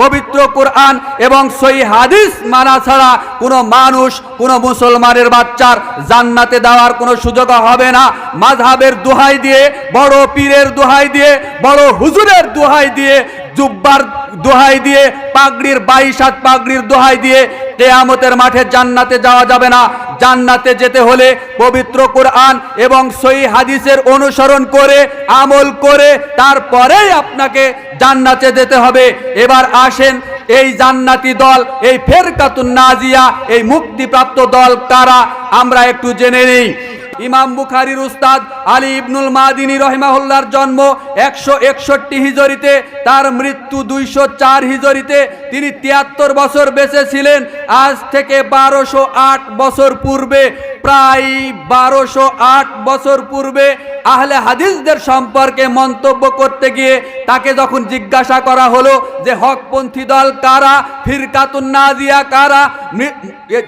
পবিত্র কোরআন এবং সই হাদিস মানা ছাড়া কোনো মানুষ, কোনো মুসলমানের বাচ্চার জান্নাতে দেওয়ার কোনো সুযোগ হবে না। মাঝহাবের দোহাই দিয়ে, বড় পীরের দোহাই দিয়ে, বড় হুজুরের দোহাই দিয়ে, জুব্বার দোহাই দিয়ে পাগড়ির বাইশ হাত পাগড়ির দোহাই দিয়ে কেয়ামতের মাঠে জান্নাতে যাওয়া যাবে না। জান্নাতে যেতে হলে পবিত্র কোরআন এবং সই হাদিসের অনুসরণ করে, আমল করে, তারপরেই আপনাকে জান্নাতে যেতে হবে। এবার আসেন, এই জান্নাতি দল, এই ফেরকাতুন নাজিয়া, এই মুক্তিপ্রাপ্ত দল কারা? আমরা একটু জেনে নিই। ইমাম বুখারির উস্তাদ আলী ইবনুল মাদিনী রহিমাহুল্লার জন্ম একশো একষট্টি হিজরিতে, তার মৃত্যু দুইশো চার হিজরিতে। তিনি তিয়াত্তর বছর বেঁচে ছিলেন আজ থেকে বারোশো আট বছর পূর্বে, প্রায় বারোশো আট বছর পূর্বে আহলে হাদিসদের সম্পর্কে মন্তব্য করতে গিয়ে তাকে যখন জিজ্ঞাসা করা হলো যে, হকপন্থী দল কারা? ফিরকাতুন নাজিয়া কারা?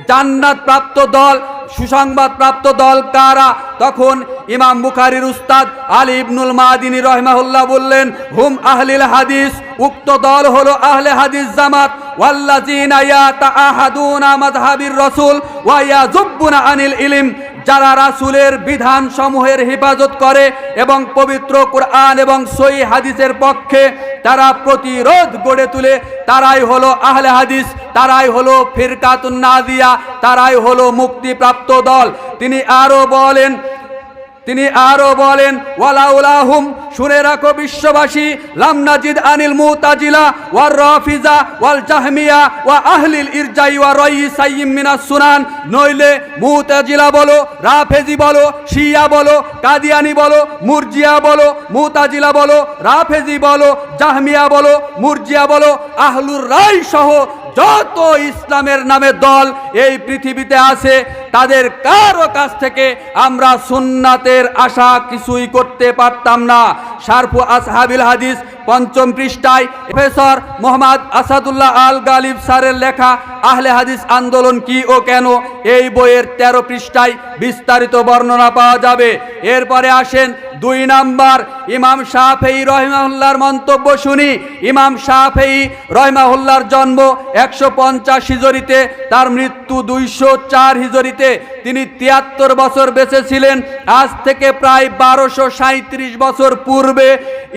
জান্নাত প্রাপ্ত দল সুসংবাদ প্রাপ্ত দল কারা? তখন ইমাম বুখারির উস্তাদ আলী ইবনুল মাদিনী রহমাহুল্লাহ বললেন, হুম আহলিল হাদিস, উক্ত দল হলো আহলে হাদিস জামাত। ওয়া আনিল যারা রাসূলের বিধান সমূহের হেফাজত করে এবং পবিত্র কোরআন এবং সই হাদিসের পক্ষে তারা প্রতিরোধ গড়ে তুলে, তারাই হলো আহলে হাদিস, তারাই হলো ফিরকাতুন নাদিয়া তারাই হলো মুক্তিপ্রাপ্ত দল। তিনি আরও বলেন তিনি আরও বলেন, ওয়ালাউলাহুম, শুনে রাখো বিশ্ববাসী, লাম নাজিদ আনিল মুতাজিলা ওয়ার রাফিজা ওয়াল জাহমিয়া ওয়া আহলিল ইরজাই ওয়া রাইসাইয়িম মিনাস সুনান। নইলে মুতাজিলা বলো, রাফেজি বলো, শিয়া বলো, কাদিয়ানি বলো, মুরজিয়া বলো, মুতাজিলা বলো, রাফেজি বলো, জাহমিয়া বলো, মুরজিয়া বলো, আহলুর রাই সহ যত ইসলামের নামে দল এই পৃথিবীতে আছে, তাদের কারও কাছ থেকে আমরা সুন্নাতের আশা কিছুই করতে পারতাম না। শারফু আসহাবিল হাদিস পঞ্চম পৃষ্ঠায়, প্রফেসর মোহাম্মদ আসাদুল্লাহ আল গালিব স্যারের লেখা, আহলে হাদিস আন্দোলন কি ও কেন? এই বইয়ের তেরো পৃষ্ঠায় বিস্তারিত বর্ণনা পাওয়া যাবে। এরপরে আসেন দুই নাম্বার, ইমাম শাহফেই রহিমাহুল্লার মন্তব্য শুনি। ইমাম শাহফেই রহিমাহুল্লার জন্ম একশো পঞ্চাশ হিজরিতে, তার মৃত্যু দুইশো চার হিজরিতে। তিনি তিয়াত্তর বছর বেঁচে ছিলেন আজ থেকে প্রায় বারোশো সাঁত্রিশ বছর পূর্বে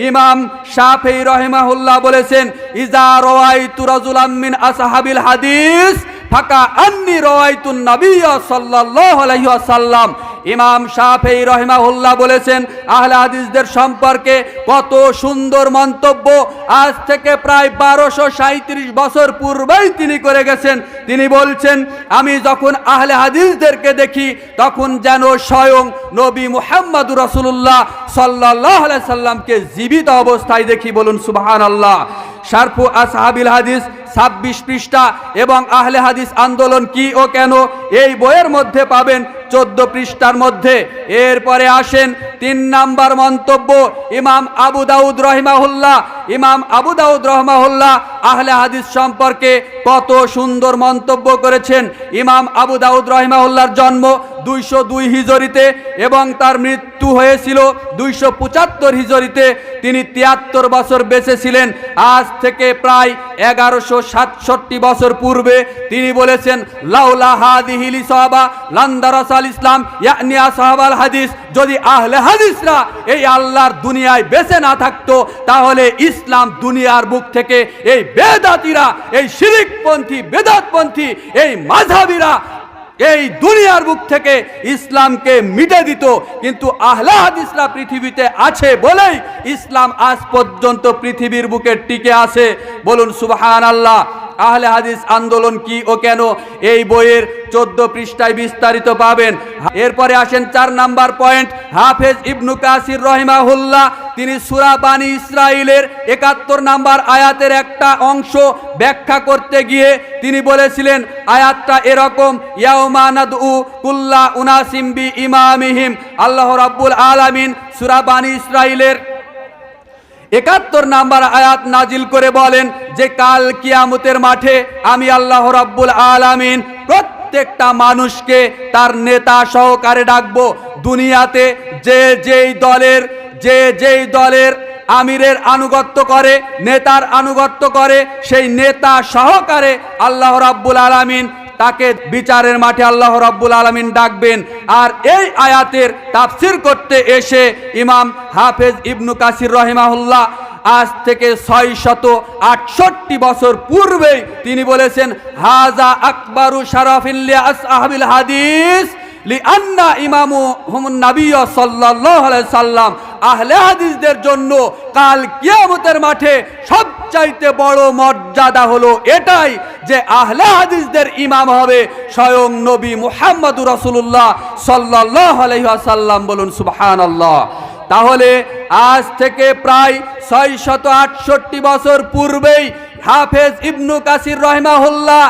ইমাম শাহফেই রহিমাহুল্লাহ বলেছেন, ইজা রওয়াইতু রাজুলাম মিন আসহাবিল হাদিস, ফাঁকা আন্নি রওয়াইতুন নবিয়্য সাল্লাল্লাহু আলাইহি ওয়াসাল্লাম। ইমাম শাফেই রহিমাহুল্লাহ বলেছেন, আহলে হাদিসদের সম্পর্কে কত সুন্দর মন্তব্য। আজ থেকে প্রায় বারোশো সাঁত্রিশ বছর পূর্বেই তিনি করে গেছেন। তিনি বলছেন, আমি যখন আহলে হাদিসদেরকে দেখি, তখন যেন স্বয়ং নবী মুহাম্মদুর রসুল্লাহ সাল্লাহ সাল্লামকে জীবিত অবস্থায় দেখি বলুন সুবাহান আল্লাহ শারফু আসহাবিল হাদিস ছাব্বিশ পৃষ্ঠা এবং আহলে হাদিস আন্দোলন কি ও কেন? এই বইয়ের মধ্যে পাবেন চোদ্দ পৃষ্ঠার মধ্যে। এরপরে আসেন তিন নাম্বার মন্তব্য, ইমাম আবু দাউদ রহিমাহুল্লাহ। ইমাম আবু দাউদ রহমাহুল্লাহ আহলে হাদিস সম্পর্কে কত সুন্দর মন্তব্য করেছেন। ইমাম আবু দাউদ রহিমাহুল্লাহর জন্ম দুইশো দুই হিজরিতে এবং তার মৃত্যু হয়েছিল দুইশো পঁচাত্তর হিজরিতে। তিনি তিয়াত্তর বছর বেঁচে ছিলেন আজ থেকে প্রায় এগারোশো সাতষট্টি বছর পূর্বে তিনি বলেছেন, লাউলা হাদিহিলি সাহাবা, লান্দারাস আল ইসলাম ইয়ানিয়া সাহাবাল হাদিস, যদি আহলে হাদিসরা এই আল্লাহর দুনিয়ায় বেঁচে না থাকতো, তাহলে ইসলাম দুনিয়ার বুক থেকে এই বেদাতিরা, এই শিরিকপন্থী, বেদাতপন্থী, এই মাঝাবিরা এই দুনিয়ার বুক থেকে ইসলামকে মিটে দিত। কিন্তু আহলে হাদিসরা পৃথিবীতে আছে বলেই ইসলাম আজ পর্যন্ত পৃথিবীর বুকে টিকে আছে। বলুন সুবাহান আল্লাহ আহলে হাদিস আন্দোলন কি ও কেন? এই বইয়ের চোদ্দ পৃষ্ঠায় বিস্তারিত পাবেন। এরপরে আসেন চার নাম্বার পয়েন্ট, হাফেজ ইবনু কাসির রহিমাহুল্লাহ তিনি সুরা বানী ইসরাইলের একাত্তর নাম্বার আয়াতের একটা অংশ ব্যাখ্যা করতে গিয়ে তিনি বলেছিলেন, আয়াতটা এরকম ইয়াউমানাদ উ কুল্লা উনাসিম্বি ইমামিহিম। আল্লাহ রাব্বুল আলামিন সুরা বানী ইসরাইলের একাত্তর নাম্বার আয়াত নাজিল করে বলেন যে, কাল কিয়ামতের মাঠে আমি আল্লাহ রাব্বুল আলামিন প্রত্যেকটা মানুষকে তার নেতা সহকারে ডাকবো। দুনিয়াতে যে যেই দলের যে যেই দলের আমিরের আনুগত্য করে, নেতার আনুগত্য করে, সেই নেতা সহকারে আল্লাহ রাব্বুল আলামিন তাকে বিচারের মাঠে আল্লাহ রাব্বুল আলামিন ডাকবেন। আর এই আয়াতের তাফসির করতে এসে ইমাম হাফেজ ইবনু কাসির রহিমাহুল্লাহ আজ থেকে ছয় শত আটষট্টি বছর পূর্বেই তিনি বলেছেন হাজা আকবরু শারাফিল্লিয়া আসহাবিল হাদিস। লিআন্না ইমামু হুমুন নাবিয়্য সাল্লাল্লাহু আলাইহি সাল্লাম, আহলে হাদিসদের জন্য কাল কিয়ামতের মাঠে সবচাইতে বড় মর্যাদা হলো এটাই যে আহলে হাদিসদের ইমাম হবে স্বয়ং নবী মুহাম্মদুর রাসূলুল্লাহ সাল্লাল্লাহু আলাইহি ওয়াসাল্লাম। বলুন, সুবহানাল্লাহ। তাহলে আজ থেকে প্রায় ছয় শত আটষট্টি বছর পূর্বেই হাফেজ ইবনু কাসির রহমাহুল্লাহ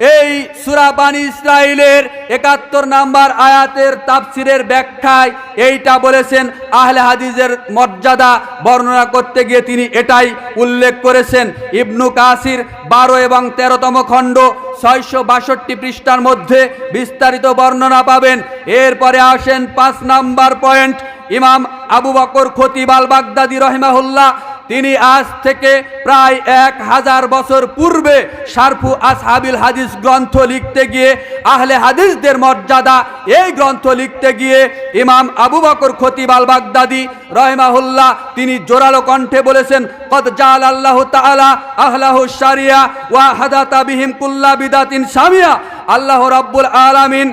এই সুরা বানী ইসরায়েলের একাত্তর নাম্বার আয়াতের তাফসিরের ব্যাখ্যায় এইটা বলেছেন, আহলে হাদিজের মর্যাদা বর্ণনা করতে গিয়ে তিনি এটাই উল্লেখ করেছেন। ইবনু কাসির বারো এবং তেরোতম খণ্ড ছয়শো বাষট্টি পৃষ্ঠার মধ্যে বিস্তারিত বর্ণনা পাবেন। এরপরে আসেন পাঁচ নাম্বার পয়েন্ট, ইমাম আবু বকর খতিব আল বাগদাদি রহিমাহুল্লাহ তিনি আজ থেকে প্রায় এক হাজার বছর পূর্বে সারফু আসহাবিল হাদিস গ্রন্থ লিখতে গিয়ে আহলে হাদিসদের মর্যাদা এই গ্রন্থ লিখতে গিয়ে ইমাম আবু বকর খতিব আল বাগদাদি রহমাহুল্লাহ তিনি জোরালো কণ্ঠে বলেছেন, কদ জাল আল্লাহ তাআলা আহলাহু শারিয়া ওয়া হাদাতা বিহিম কুল্লা বিদাতিন সামিয়া। আল্লাহ রাব্বুল আলামিন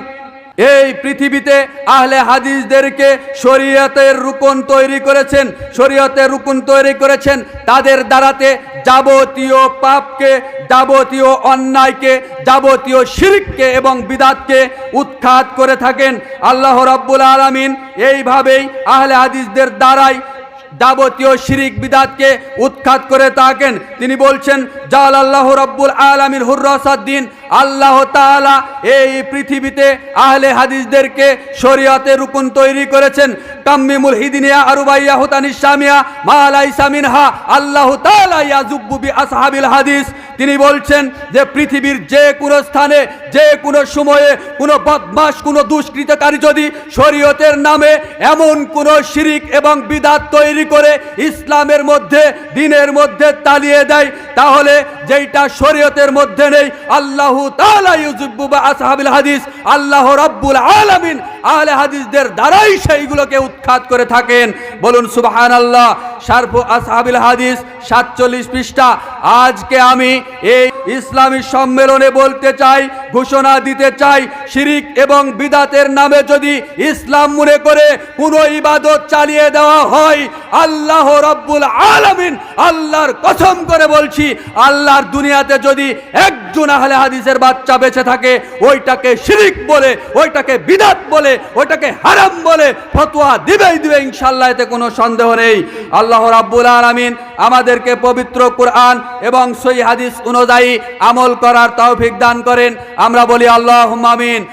এই পৃথিবীতে আহলে হাদিসদেরকে শরীয়তের রুকন তৈরি করেছেন, শরীয়তের রুকন তৈরি করেছেন। তাদের দ্বারাতে যাবতীয় পাপকে, যাবতীয় অন্যায়কে, যাবতীয় শিরককে এবং বিদাতকে উৎখাত করে থাকেন। আল্লাহ রাব্বুল আলামিন এইভাবেই আহলে হাদিসদের দ্বারাই যাবতীয় শিরিক, বিদাতকে উৎখাত করে থাকেন। তিনি বলছেন জাল আল্লাহ রব্বুল আলমীর হুর্রসাদ্দিন আল্লাহ তাআলা এই পৃথিবীতে আহলে হাদিসদেরকে শরীয়তে রুকুন তৈরি করেছেন। তাম্মিমুল হিদিনিয়া, আরুবাইয়া, হুতানি শামিয়া, মালাই সামিনহা, আল্লাহ তাআলা ইয়াজুব্বু বি আসহাবিল হাদিস। তিনি বলছেন যে পৃথিবীর যে কোনো স্থানে, যে কোনো সময়ে, কোনো বদমাস কোনো দুষ্কৃতকারী যদি শরীয়তের নামে এমন কোনো শিরিক এবং বিদাত তৈরি করে ইসলামের মধ্যে, দিনের মধ্যে তালিয়ে দেয়, তাহলে যেইটা শরীয়তের মধ্যে নেই, আল্লাহ বা আসহাবিল হাদিস। আল্লাহ রাব্বুল দ্বারাই সেইগুলোকে উৎখাত করে থাকেন। বলুন সুবহানাল্লাহ, শারফু আসহাবিল হাদিস সাতচল্লিশ পৃষ্ঠা আজকে আমি এই ইসলামী সম্মেলনে বলতে চাই, ঘোষণা দিতে চাই, শিরিক এবং বিদাতের নামে যদি ইসলাম মনে করে কোনো ইবাদত চালিয়ে দেওয়া হয়, আল্লাহ রব্বুল আলামিন আল্লাহর কসম করে বলছি, আল্লাহর দুনিয়াতে যদি একজন আহলে হাদিসের বাচ্চা বেঁচে থাকে, ওইটাকে শিরিক বলে, ওইটাকে বিদাত বলে, ওইটাকে হারাম বলে ফতোয়া দিবেই দিবে ইনশাল্লাহ এতে কোনো সন্দেহ নেই। আল্লাহ রাব্বুল আলামিন আমাদেরকে পবিত্র কোরআন এবং সই হাদিস অনুযায়ী আমল করার তৌফিক দান করেন। আমরা বলি আল্লাহ আমিন।